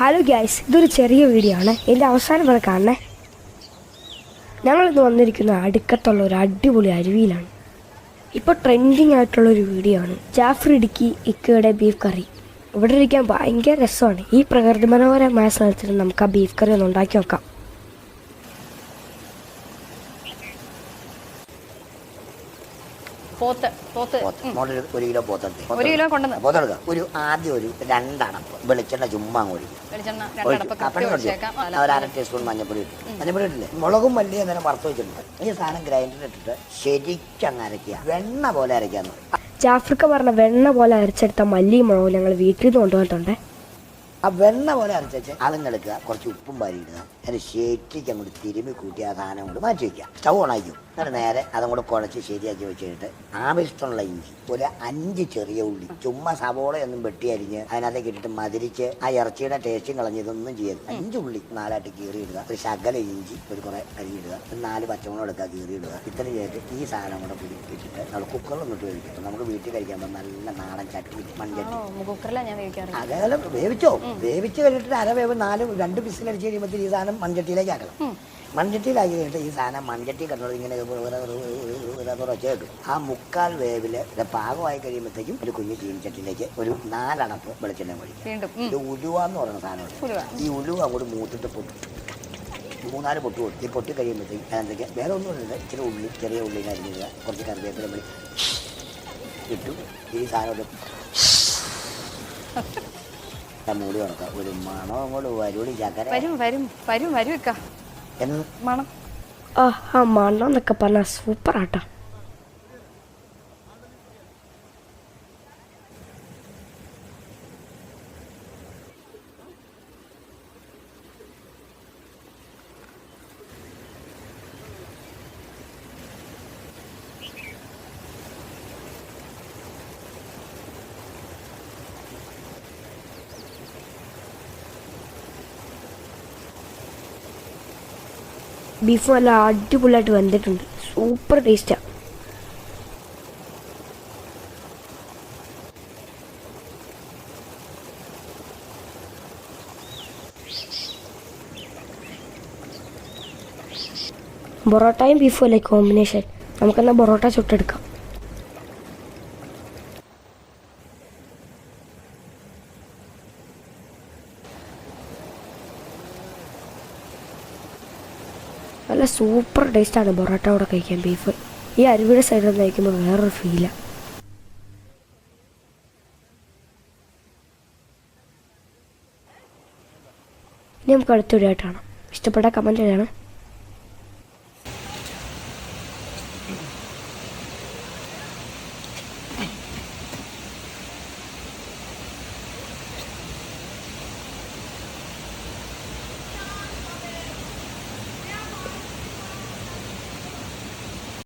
Hello gas ഇതൊരു ചെറിയ video ആണ്. എന്റെ അവസാനം വരെ കാണണേ ഞങ്ങളിന്ന് വന്നിരിക്കുന്ന അടുക്കത്തുള്ള ഒരു അടിപൊളി അരുവിയിലാണ്. ഇപ്പോൾ ട്രെൻഡിങ് ആയിട്ടുള്ള ഒരു വീഡിയോ ആണ്. ജാഫർ ഇടുക്കി ഇക്കയുടെ ബീഫ് കറി ഇവിടെ ഇരിക്കാൻ ഭയങ്കര രസമാണ്. ഈ പ്രകൃതി മനോഹരമായ സ്ഥലത്തിൽ നമുക്ക് ആ ബീഫ് കറി ഒന്ന് ഉണ്ടാക്കി നോക്കാം. പോത്ത് പോത്ത്. മോളിൽ ഒരു കിലോ പോത്തെടുത്ത്. ഒരു കിലോ കൊണ്ടുവന്ന്. പോത്തെടുക്കുക ഒരു ആദ്യം ഒരു രണ്ടടപ്പ്. വെളിച്ചെണ്ണ ചുമ്മാ ഒഴിക്കും. വെളിച്ചെണ്ണ ഒഴിച്ചു. രണ്ടടപ്പ് ആ, കൃത്യം പെട്ടെന്ന് ഒരു അര ടീസ്പൂൺ മഞ്ഞപ്പൊടി ഇട്ടു മഞ്ഞപ്പൊടി ഇട്ടില്ലേ മുളകും മല്ലിയും അന്നേരം വറുത്ത് വെച്ചിട്ടുണ്ട്. ഈ സാധനം ഗ്രൈൻഡറിൽ ഇട്ടിട്ട് ശരിക്കങ്ങ് അരയ്ക്കുക. വെണ്ണ പോലെ അരയ്ക്കാന്ന് ജാഫ്രിക്ക പറഞ്ഞ വെണ്ണ പോലെ അരച്ചെടുത്ത മല്ലിയും മുളകും ഞങ്ങൾ വീട്ടിൽ നിന്ന് കൊണ്ടുവന്നിട്ടുണ്ട്. ആ വെണ്ണ പോലെ അരച്ചു അതിങ്ങെടുക്കുക കുറച്ച് ഉപ്പും വാരി ഇടുക അതിന് ശരിക്ക് അങ്ങോട്ട് തിരുമ്മി കൂട്ടി ആ സാധനം കൊണ്ട് മാറ്റി വയ്ക്കുക സ്റ്റൗ ഓണാക്കും എന്നിട്ട് നേരെ അതും കൂടെ കുഴച്ച് ശരിയാക്കി വെച്ചിട്ട് ആവശ്യത്തിനുള്ള ഇഞ്ചി ഒരു അഞ്ച് ചെറിയ ഉള്ളി ചുമ്മാ സവോളയൊന്നും വെട്ടി അരിഞ്ഞ് അതിനകത്തേക്ക് ഇട്ടിട്ട് മതിരിച്ച് ആ ഇറച്ചിയുടെ ടേസ്റ്റും കളഞ്ഞ് ഇതൊന്നും ചെയ്യരുത്. അഞ്ച് ഉള്ളി നാലായിട്ട് കീറി ഇടുക. ഒരു ശകല ഇഞ്ചി ഒരു കുറെ അരി ഇടുക. നാല് പച്ചമുളക് എടുക്കുക കീറി ഇടുക. ഇത്രയും ചെയ്തിട്ട് ഈ സാധനം കൂടെ കൂടി ഇട്ടിട്ട് നമ്മൾ കുക്കറിൽ ഇട്ട് കഴിക്കും നമുക്ക് വീട്ടിൽ കഴിക്കാൻ നല്ല നാടൻ ചട്ടി മൺചട്ടി. അകലം വേവിച്ചോ? വേവിച്ച് കഴിഞ്ഞിട്ട് അര വേവ് നാല് രണ്ട് പിസിലടിച്ച് കഴിയുമ്പോൾ ഈ സാധനം മൺചട്ടിയിലേക്ക് ആക്കണം. മൺചട്ടിയിലാക്കി കഴിഞ്ഞിട്ട് ഈ സാധനം മൺചട്ടി കണ്ടത് ഇങ്ങനെ ഒച്ച ആ മുക്കാൽ വേവിൽ പാകമായി കഴിയുമ്പോഴത്തേക്കും ഒരു കുഞ്ഞു ചീനിച്ചട്ടിയിലേക്ക് ഒരു നാലടപ്പ് വെളിച്ചെണ്ണ ഒഴിക്കും ഇത് ഉലുവ എന്ന് പറയുന്ന സാധനം ഈ ഉലുവ അങ്ങോട്ട് മൂത്തിട്ട് പൊട്ടി. മൂന്നാൽ പൊട്ട് പൊട്ടി. ഈ പൊട്ടി കഴിയുമ്പോഴത്തേക്കും അതിനകത്തേക്ക് വേറെ ഒന്നുമില്ല ഇച്ചിരി ഉള്ളി ചെറിയ ഉള്ളി അരിഞ്ഞിടുക. കുറച്ച് കറിവേപ്പില വിളി ഇട്ടു. ഈ സാധനം മൂടി കിടക്കാം ഒരു മണം അങ്ങോട്ട് വരൂടി ചക്കര വരും വരും. വരും വരും മണം. ആ ആ മണ്ണം എന്നൊക്കെ പറഞ്ഞാൽ സൂപ്പർ ബീഫ് നല്ല അടിപൊളിയായിട്ട് വെന്തിട്ടുണ്ട്. സൂപ്പർ ടേസ്റ്റാണ് പൊറോട്ടയും ബീഫും അല്ലേ കോമ്പിനേഷൻ നമുക്കെന്നാൽ പൊറോട്ട ചുട്ടെടുക്കാം. നല്ല സൂപ്പർ ടേസ്റ്റാണ് പൊറോട്ട കൂടെ കഴിക്കാൻ ബീഫ് ഈ അരുവിയുടെ സൈഡിൽ നിന്ന് കഴിക്കുമ്പോൾ വേറൊരു ഫീലാണ് ഇനി നമുക്ക് അടുത്തൊരു ആയിട്ടാണ് ഇഷ്ടപ്പെട്ട കമന്റ് ചെയ്യണം